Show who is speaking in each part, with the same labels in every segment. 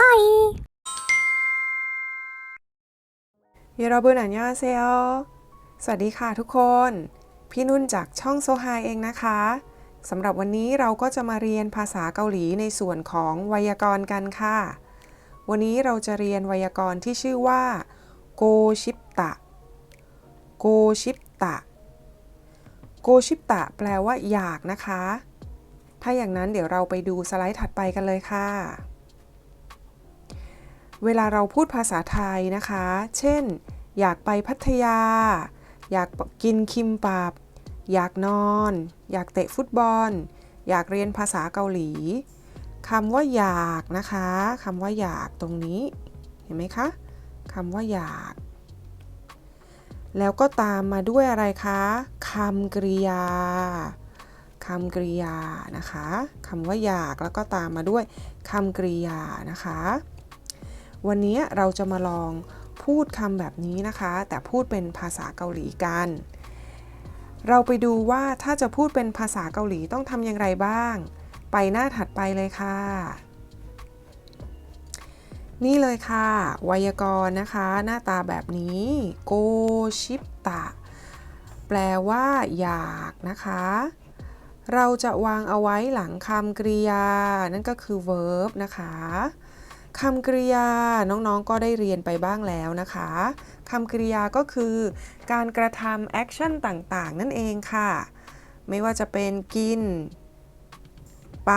Speaker 1: 하이
Speaker 2: ยรบุนอันยอเซลสวัสดีค่ะทุกคน พี่นุ่นจากช่องโซไฮเองนะคะ สำหรับวันนี้เราก็จะมาเรียนภาษาเกาหลีในส่วนของไวยากรณ์กันค่ะ วันนี้เราจะเรียนไวยากรณ์ที่ชื่อว่าโกชิปตะ โกชิปตะ โกชิปตะแปลว่าอยากนะคะ ถ้าอย่างนั้นเดี๋ยวเราไปดูสไลด์ถัดไปกันเลยค่ะ เวลาเราพูดภาษาไทยนะคะ เช่น อยากไปพัทยา อยากกินคิมปับ อยากนอน อยากเตะฟุตบอล อยากเรียนภาษาเกาหลีคำว่าอยากนะคะคำว่าอยากตรงนี้ เห็นไหมคะคำว่าอยาก แล้วก็ตามมาด้วยอะไรคะคำกริยาคำกริยานะคะคำว่าอยากแล้วก็ตามมาด้วยคำกริยานะคะ วันนี้เราจะมาลองพูดคำแบบนี้นะคะ แต่พูดเป็นภาษาเกาหลีกัน เราไปดูว่าถ้าจะพูดเป็นภาษาเกาหลีต้องทำอย่างไรบ้าง ไปหน้าถัดไปเลยค่ะ นี่เลยค่ะ ไวยากรณ์นะคะ หน้าตาแบบนี้โกชิปตะแปลว่าอยากนะคะ เราจะวางเอาไว้หลังคำกริยา นั่นก็คือ verb นะคะ คำกริยาน้องๆก็ได้เรียนไปบ้างแล้วนะคะคำกริยาก็คือ การกระทำแอคชั่นต่างๆ นั่นเองค่ะ ไม่ว่าจะเป็นกิน ไป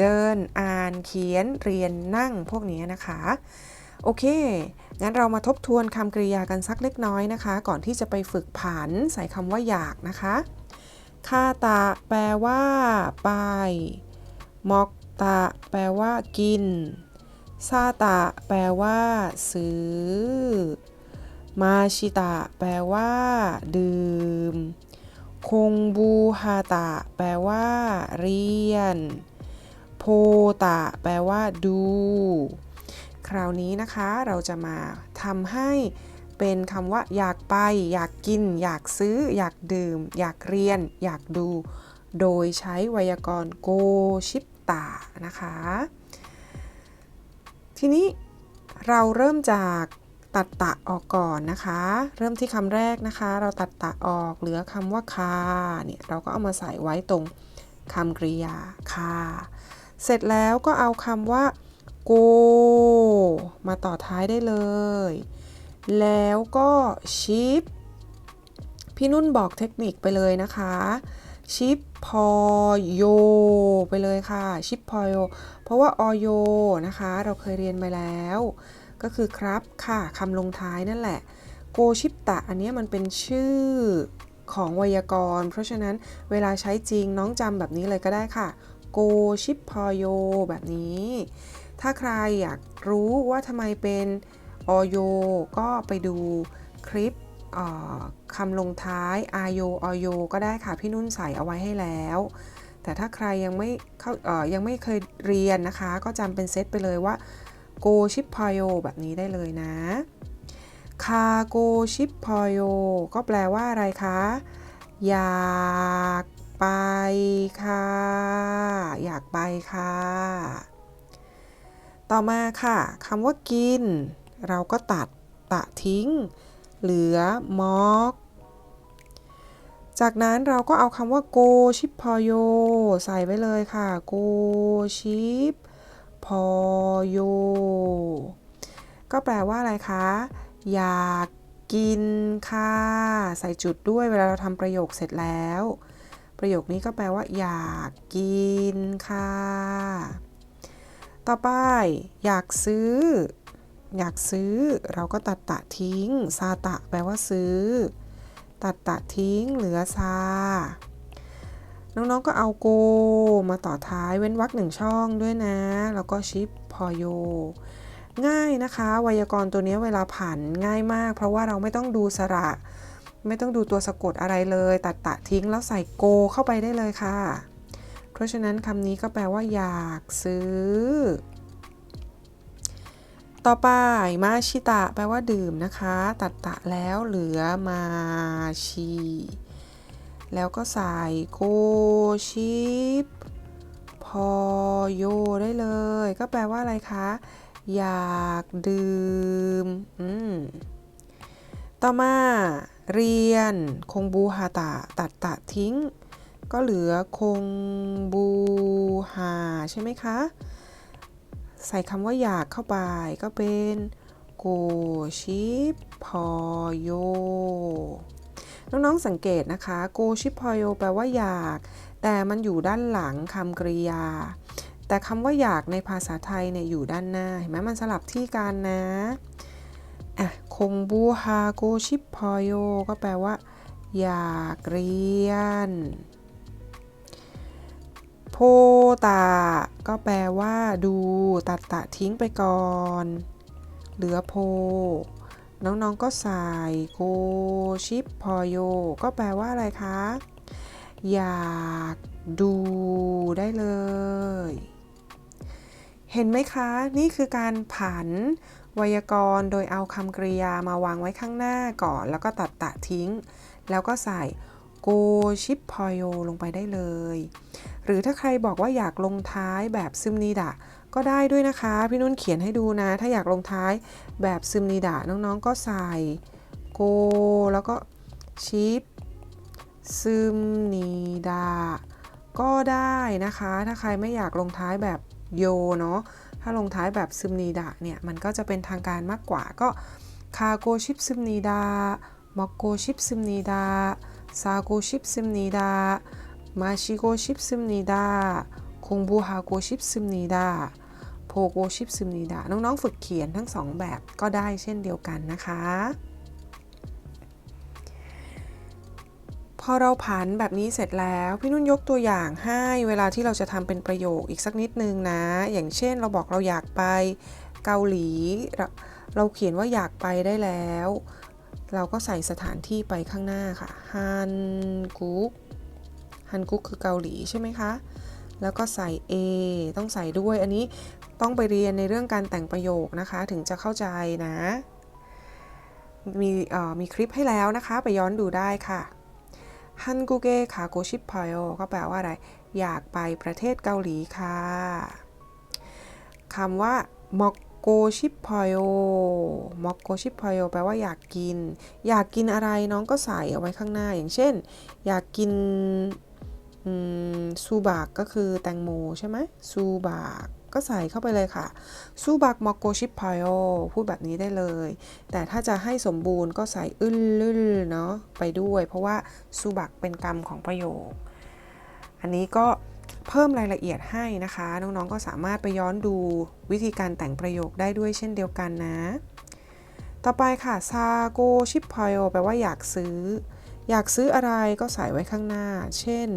Speaker 2: เดิน อ่าน เขียน เรียนนั่งพวกนี้นะคะ โอเค งั้นเรามาทบทวนคำกริยากันสักเล็กน้อยนะคะ ก่อนที่จะไปฝึกผันใส่คำว่าอยากนะคะคาตะแปลว่า ไป มอกตะ แปลว่า กิน ซาตะ แปลว่า ซื้อ มาชิตะ แปลว่า ดื่ม คงบูฮาตะ แปลว่า เรียน โพตะ แปลว่า ดู คราวนี้นะคะเราจะมาทำให้เป็นคำว่า อยากไป อยากกิน อยากซื้อ อยากดื่ม อยากเรียน อยากดู โดยใช้ไวยากรณ์โกชิปตะนะคะ ทีนี้เราเริ่มจากตัดตะออกก่อนนะคะ เริ่มที่คำแรกนะคะ เราตัดตะออกเหลือคำว่าคาเนี่ยเราก็เอามาใส่ไว้ตรงคำกริยาคาเสร็จแล้วก็เอาคำว่าโกมาต่อท้ายได้เลย แล้วก็ชิปพี่นุ่นบอกเทคนิคไปเลยนะคะ ชิปพอโยไปเลยค่ะ ชิปพอโยเพราะว่าอโยนะคะ เราเคยเรียนไปแล้ว ก็คือครับค่ะคำลงท้ายนั่นแหละ โกชิปตะ อันนี้มันเป็นชื่อของไวยากรณ์ เพราะฉะนั้นเวลาใช้จริงน้องจำแบบนี้เลยก็ได้ค่ะ โกชิปพอโยแบบนี้ ถ้าใครอยากรู้ว่าทำไมเป็นอโย ก็ไปดูคลิป คำลงท้ายอาโยอโยก็ได้ค่ะ พี่นุ่นใส่เอาไว้ให้แล้ว แต่ถ้าใครยังไม่เข้ายังไม่เคยเรียนนะคะ ก็จำเป็นเซตไปเลยว่าโกชิปพโยแบบนี้ได้เลยนะคาโกชิปพโยก็แปลว่าอะไรคะ อยากไปค่ะ อยากไปค่ะ ต่อมาค่ะคำว่ากิน เราก็ตัดตะทิ้ง เหลือมอกจากนั้นเราก็เอาคำว่าโกชิปพโยใส่ไว้เลยค่ะโกชิปพอโยก็แปลว่าอะไรคะ อยากกินค่ะ ใส่จุดด้วยเวลาเราทำประโยคเสร็จแล้ว ประโยคนี้ก็แปลว่า อยากกินค่ะ ต่อไป อยากซื้อ อยากซื้อ เราก็ตัดตะทิ้ง ซาตะแปลว่าซื้อ ตัดตะทิ้ง เหลือซา น้องๆก็เอาโก มาต่อท้ายเว้นวรรคหนึ่งช่องด้วยนะ แล้วก็ชิปพอโย ง่ายนะคะ ไวยากรณ์ตัวนี้เวลาผ่านง่ายมาก เพราะว่าเราไม่ต้องดูสระ ไม่ต้องดูตัวสะกดอะไรเลย ตัดตะทิ้งแล้วใส่โกเข้าไปได้เลยค่ะ เพราะฉะนั้นคำนี้ก็แปลว่าอยากซื้อ ต่อไปมาชิตะแปลว่าดื่มนะคะ ตัดตะแล้วเหลือมาชี แล้วก็ใส่โกชิปพอโยได้เลย ก็แปลว่าอะไรคะ อยากดื่มอืมต่อมาเรียน คงบูฮาตะ ตัดตะทิ้ง ก็เหลือคงบูฮาใช่ไหมคะ ใส่คำว่าอยากเข้าไปก็เป็นโกชิพอโยน้องๆสังเกตนะคะโกชิพอโยแปลว่าอยาก แต่มันอยู่ด้านหลังคำกริยา แต่คำว่าอยากในภาษาไทยเนี่ยอยู่ด้านหน้าเห็นไหมมันสลับที่กันนะอะคงบูฮาโกชิพอโยก็แปลว่า อยากเรียน พตา ก็แปลว่า ดูตัดตะทิ้งไปก่อน เหลือโพ น้องๆก็ใส่โกชิปพอโย ก็แปลว่าอะไรคะ อยากดูได้เลย เห็นไหมคะ นี่คือการผันไวยากรณ์โดยเอาคำกริยามาวางไว้ข้างหน้าก่อน แล้วก็ตัดตะทิ้ง แล้วก็ใส่ โกชิปพอโยลงไปได้เลย หรือถ้าใครบอกว่าอยากลงท้ายแบบซึมนิดะก็ได้ด้วยนะคะ พี่นุ่นเขียนให้ดูนะ ถ้าอยากลงท้ายแบบซึมนิดะน้องๆก็ใส่โก แล้วก็ชิปซึมนิดะก็ได้นะคะ ถ้าใครไม่อยากลงท้ายแบบโยเนาะถ้าลงท้ายแบบซึมนิดะเนี่ย มันก็จะเป็นทางการมากกว่าก็คาโกชิปซึมนิดามอกโกชิปซึมนิดา ซาโกชิปซึมนิดามาชิโกชิปซึมนิดาคงบูฮาโกชิปซึมนีดาโพโกชิปซึมนีดาน้องๆฝึกเขียนทั้งสองแบบก็ได้เช่นเดียวกันนะคะ พอเราผันแบบนี้เสร็จแล้ว พี่นุ่นยกตัวอย่างให้เวลาที่เราจะทำเป็นประโยคอีกสักนิดนึงนะ อย่างเช่นเราบอกเราอยากไปเกาหลี เราเขียนว่าอยากไปได้แล้ว เราก็ใส่สถานที่ไปข้างหน้าค่ะฮันกุกฮันกุกคือเกาหลีใช่ไหมคะ แล้วก็ใส่ A ต้องใส่ด้วย อันนี้ต้องไปเรียนในเรื่องการแต่งประโยคนะคะ ถึงจะเข้าใจนะ มีมีคลิปให้แล้วนะคะ ไปย้อนดูได้ค่ะฮันกูเกคาโกชิปพอยก็แปลว่าอะไร อยากไปประเทศเกาหลีค่ะคำว่ามอก โกชิปพอยมอกโกชิปพอยแปลว่าอยากกิน อยากกินอะไรน้องก็ใส่เอาไว้ข้างหน้า อย่างเช่น อยากกินซูบากก็คือแตงโมใช่ไหมซูบากก็ใส่เข้าไปเลยค่ะ ซูบากมอกโกชิปพายโอพูดแบบนี้ได้เลย แต่ถ้าจะให้สมบูรณ์ก็ใส่อึ้ลลึลเนาะไปด้วย เพราะว่าซูบักเป็นกรรมของประโยค อันนี้ก็ เพิ่มรายละเอียดให้นะคะ น้องๆก็สามารถไปย้อนดูวิธีการแต่งประโยคได้ด้วยเช่นเดียวกันนะ ต่อไปค่ะซาโกชิปพายโอแปลว่าอยากซื้อ อยากซื้ออะไรก็ใส่ไว้ข้างหน้า เช่น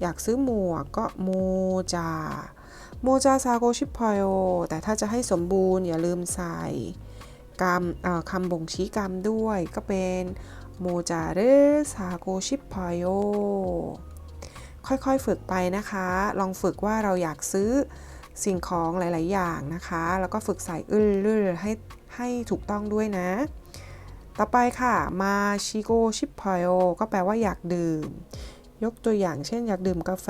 Speaker 2: อยากซื้อหมวกก็โมจาโมจาซาโกชิพอยโอแต่ถ้าจะให้สมบูรณ์อย่าลืมใส่กรรมคำบ่งชี้กรรมด้วยก็เป็นโมจาเรซาโกชิพอยโอ ค่อยๆฝึกไปนะคะ ลองฝึกว่าเราอยากซื้อสิ่งของหลาย ๆ อย่างนะคะ แล้วก็ฝึกใส่อึลลือให้ให้ถูกต้องด้วยนะ ต่อไปค่ะ มาชิโกชิปพอยโอก็แปลว่าอยากดื่ม ยกตัวอย่างเช่น อยากดื่มกาแฟ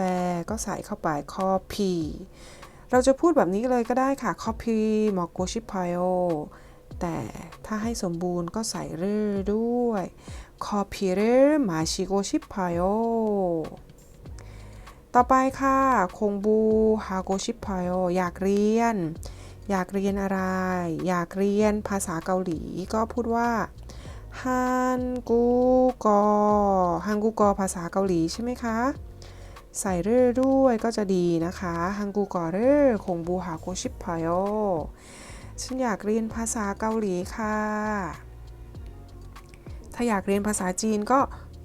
Speaker 2: ก็ใส่เข้าไปคอพีเราจะพูดแบบนี้เลยก็ได้ค่ะคอพีมอโกชิปพายโอแต่ถ้าให้สมบูรณ์ก็ใส่เรื่อด้วยคอพีเรมาชิโกชิปพายโอ ต่อไปค่ะคงบูฮาโกชิพายโออยากเรียน อยากเรียนอะไร อยากเรียนภาษาเกาหลีก็พูดว่าฮันกูกอฮันกูกอภาษาเกาหลีใช่ไหมคะ ใส่เรื่อด้วยก็จะดีนะคะฮันกูกอเรื่อคงบูหาโกชิปพายโอฉันอยากเรียนภาษาเกาหลีค่ะ ถ้าอยากเรียนภาษาจีนก็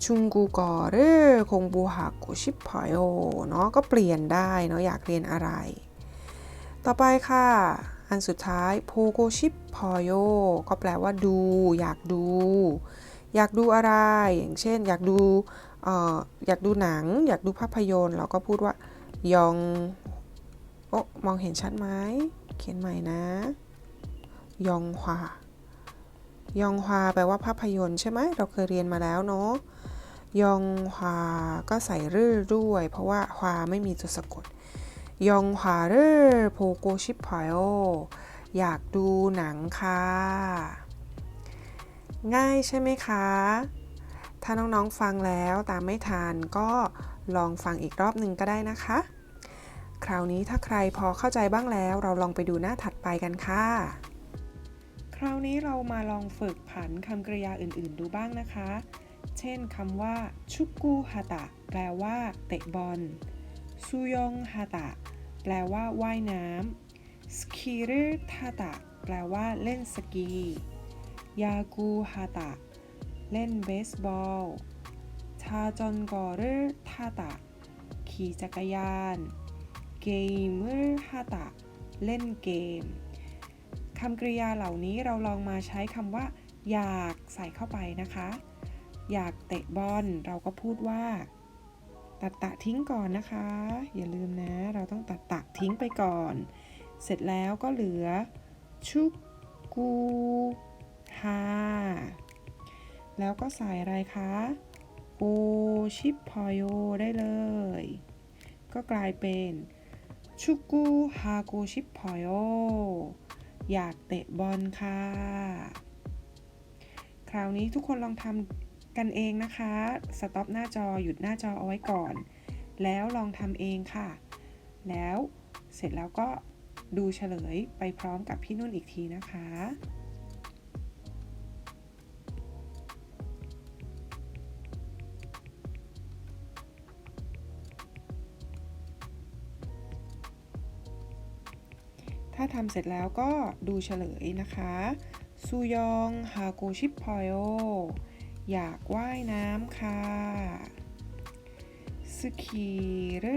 Speaker 2: ชุงกูกอเรื่อคงบูหาโกชิปพายโอเนาะก็เปลี่ยนได้เนาะอยากเรียนอะไร ต่อไปค่ะ อันสุดท้ายโพโกชิปพอโยก็แปลว่าดู อยากดู อยากดูอะไร อย่างเช่น อยากดูอยากดูหนัง อยากดูภาพยนตร์ เราก็พูดว่ายองโอ้มองเห็นชัดไหมเขียนใหม่นะ ยองฮวายองฮวาแปลว่าภาพยนตร์ใช่ไหม เราเคยเรียนมาแล้วเนาะ ยองฮวาก็ใส่รื่อด้วย เพราะว่าฮวาไม่มีตัวสะกด ยองฮาเรโพโกชิพายโออยากดูหนังค่ะ ง่ายใช่ไหมคะ ถ้าน้องๆฟังแล้วตามไม่ทันก็ลองฟังอีกรอบหนึ่งก็ได้นะคะ คราวนี้ถ้าใครพอเข้าใจบ้างแล้ว เราลองไปดูหน้าถัดไปกันค่ะ คราวนี้เรามาลองฝึกผันคำกริยาอื่น ๆ ดูบ้างนะคะ เช่นคำว่าชุกูฮาตะแปลว่า เตะบอลซูยองฮาตะแปลว่าว่ายน้ำสกีเรทาตะแปลว่าเล่นสกียากูฮาตะเล่นเบสบอลชาจอนกอเรทาตะขี่จักรยาน เกมเมอร์ฮาตะเล่นเกมคำกริยาเหล่านี้เราลองมาใช้คำว่า อยากใส่เข้าไปนะคะ อยากเตะบอลเราก็พูดว่า ตัดตะทิ้งก่อนนะคะ อย่าลืมนะเราต้องตัดตะทิ้งไปก่อน เสร็จแล้วก็เหลือ ชุกกูฮาแล้วก็ใส่อะไรคะโกชิปพอโยได้เลย ก็กลายเป็นชุกกูฮาโกชิปพอโยอยากเตะบอลค่ะ คราวนี้ทุกคนลองทำ กันเองนะคะ สต็อปหน้าจอหยุดหน้าจอเอาไว้ก่อน แล้วลองทำเองค่ะ แล้วเสร็จแล้วก็ดูเฉลยไปพร้อมกับพี่นุ่นอีกทีนะคะ ถ้าทำเสร็จแล้วก็ดูเฉลยนะคะซูยองฮาโกชิปพอยโอ อยากว่ายน้ำค่ะสกีเร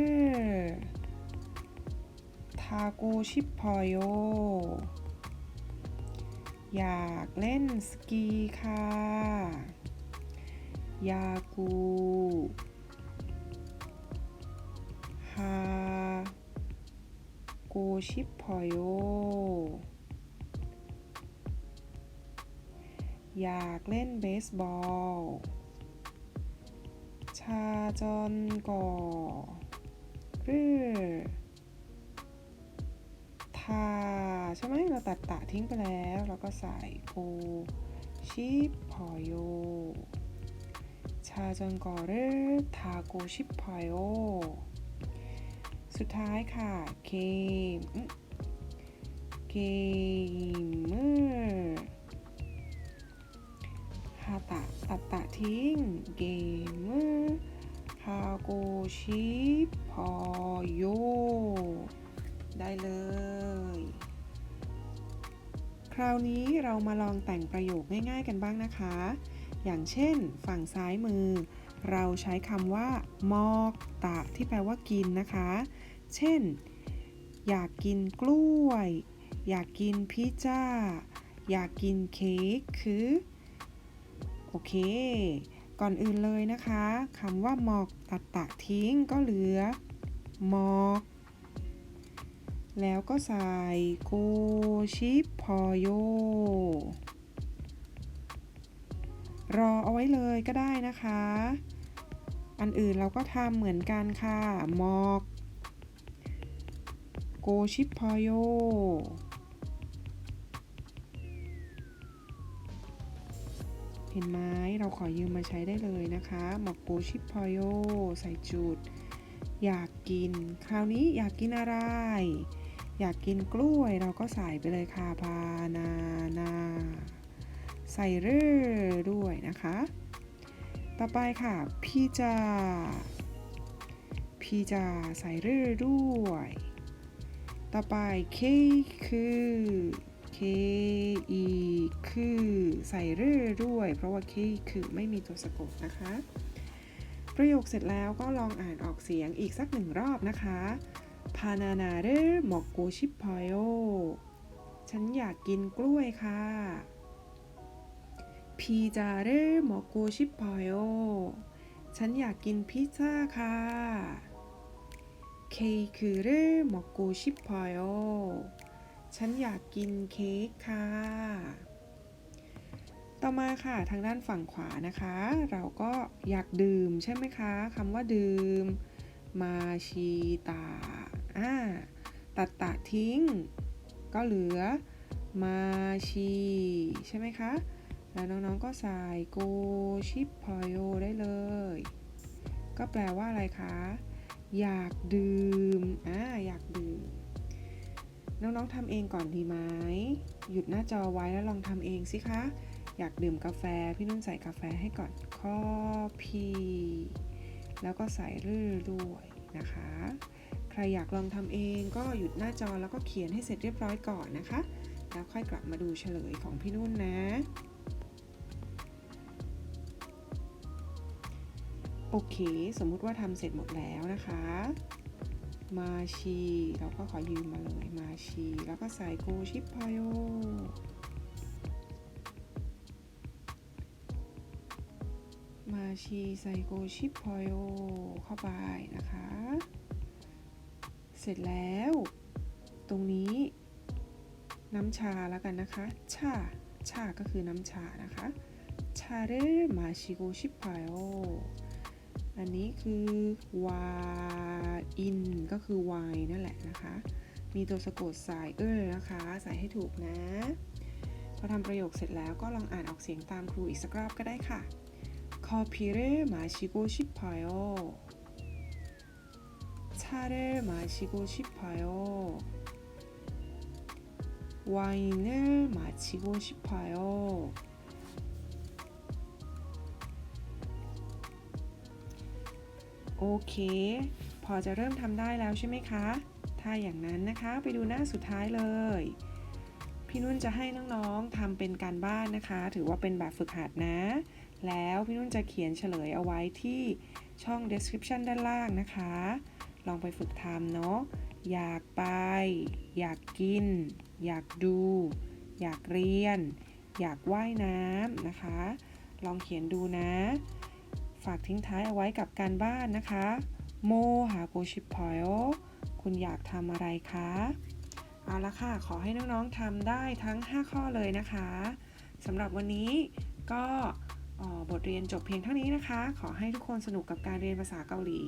Speaker 2: ทาโกชิปพอยโออยากเล่นสกีค่ะ ยากูฮาโกชิปพอยโอ อยากเล่นเบสบอล ชาจอนก่อรือทาใช่ไหมเราตัดตะทิ้งไปแล้วเราก็ใส่โกชิปพอยโอชาจอนก่อรือทาโกชิปพอยโอสุดท้ายค่ะเกมเกมเมอร์าตะตัดตะทิ้ง เกมเมอร์ฮาโกชิพอโย ได้เลย คราวนี้เรามาลองแต่งประโยคง่ายๆกันบ้างนะคะ อย่างเช่น ฝั่งซ้ายมือ เราใช้คำว่า มอกตะ ที่แปลว่ากินนะคะ เช่น อยากกินกล้วย อยากกินพิซซ่า อยากกินเค้กคือ โอเค ก่อนอื่นเลยนะคะคำว่าหมอกตัดตะทิ้งก็เหลือหมอก แล้วก็ใส่โกชิปพอโย รอเอาไว้เลยก็ได้นะคะ อันอื่นเราก็ทำเหมือนกันค่ะหมอกโกชิปพอโย เห็นไหมเราขอยืมมาใช้ได้เลยนะคะหมอกโกชิปพอโยใส่จุด อยากกิน คราวนี้อยากกินอะไร อยากกินกล้วยเราก็ใส่ไปเลยค่ะพานานาใส่เรื่อด้วยนะคะ ต่อไปค่ะพิจาพิจาใส่เรื่อด้วย ต่อไปเคคือ อีคือใส่เรื่อด้วย เพราะว่าเคคือไม่มีตัวสะกดนะคะ ประโยคเสร็จแล้วก็ลองอ่านออกเสียงอีกสักหนึ่งรอบนะคะพานานาเร่หมกกูชิปพอยโอฉันอยากกินกล้วยค่ะพีจาเร่หมกกูชิปพอยโอฉันอยากกินพิซซ่าค่ะเคคือเร่หมอกกูชิปพอยโอ ฉันอยากกินเค้กค่ะ ต่อมาค่ะทางด้านฝั่งขวานะคะ เราก็อยากดื่มใช่ไหมคะคำว่าดื่ม มาชีตาอ่าตัดตะทิ้ง ก็เหลือมาชีใช่ไหมคะ แล้วน้องๆก็ใส่โกชิปพอยโอได้เลย ก็แปลว่าอะไรคะ อยากดื่มอ่าอยากดื่ม น้องๆทำเองก่อนดีไหมหยุดหน้าจอไว้แล้วลองทำเองสิคะ อยากดื่มกาแฟ พี่นุ่นใส่กาแฟให้ก่อนคอพีแล้วก็ใส่รื่อด้วยนะคะ ใครอยากลองทำเองก็หยุดหน้าจอแล้วก็เขียนให้เสร็จเรียบร้อยก่อนนะคะ แล้วค่อยกลับมาดูเฉลยของพี่นุ่นนะโอเค สมมุติว่าทำเสร็จหมดแล้วนะคะ มาชีเราก็ขอยืมมาเลยมาชีแล้วก็ใส่โกชิปพายโอมาชีใส่โกชิปพอยโอเข้าไปนะคะ เสร็จแล้ว ตรงนี้ น้ำชาแล้วกันนะคะ ชา ชาก็คือน้ำชานะคะ ชาเรมาชิโกชิพายโออันนี้คือวา อินก็คือไวน์นั่นแหละนะคะ มีตัวสะกดใส่เออนะคะ ใส่ให้ถูกนะ พอทำประโยคเสร็จแล้วก็ลองอ่านออกเสียงตามครูอีกสักรอบก็ได้ค่ะ 커피를 마시고 싶어요. 차를 마시고 싶어요. 와인을 마시고 싶어요. โอเค พ อจะเริ่มทำได้แล้วใช่ไหมคะ ถ้าอย่างนั้นนะคะไปดูหน้าสุดท้ายเลย พี่นุ่นจะให้น้องๆทำเป็นการบ้านนะคะ ถือว่าเป็นแบบฝึกหัดนะ แล้วพี่นุ่นจะเขียนเฉลยเอาไว้ที่ช่อง description ด้านล่างนะคะ ลองไปฝึกทำเนาะ อยากไป อยากกิน อยากดู อยากเรียน อยากว่ายน้ำนะคะ ลองเขียนดูนะ ฝากทิ้งท้ายเอาไว้กับการบ้านนะคะ โมหาโกชิพอยคุณอยากทำอะไรคะ เอาละค่ะ ขอให้น้องๆทำได้ทั้ง 5 ข้อเลยนะคะสำหรับวันนี้ก็บทเรียนจบเพียงเท่านี้นะคะ ขอให้ทุกคนสนุกกับการเรียนภาษาเกาหลี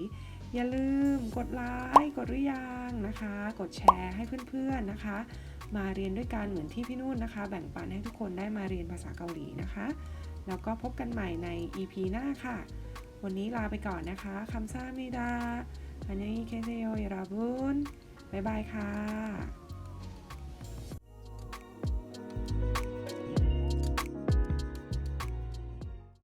Speaker 2: อย่าลืมกดไลค์กดหรือยังนะคะ กดแชร์ให้เพื่อนๆนะคะ มาเรียนด้วยกันเหมือนที่พี่นุ่นนะคะ แบ่งปันให้ทุกคนได้มาเรียนภาษาเกาหลีนะคะ แล้วก็พบกันใหม่ใน EP หน้าค่ะ วันนี้ลาไปก่อนนะคะคำซ่ามิดาอันยังอีเคเซโยยราบุนบ๊ายบายค่ะ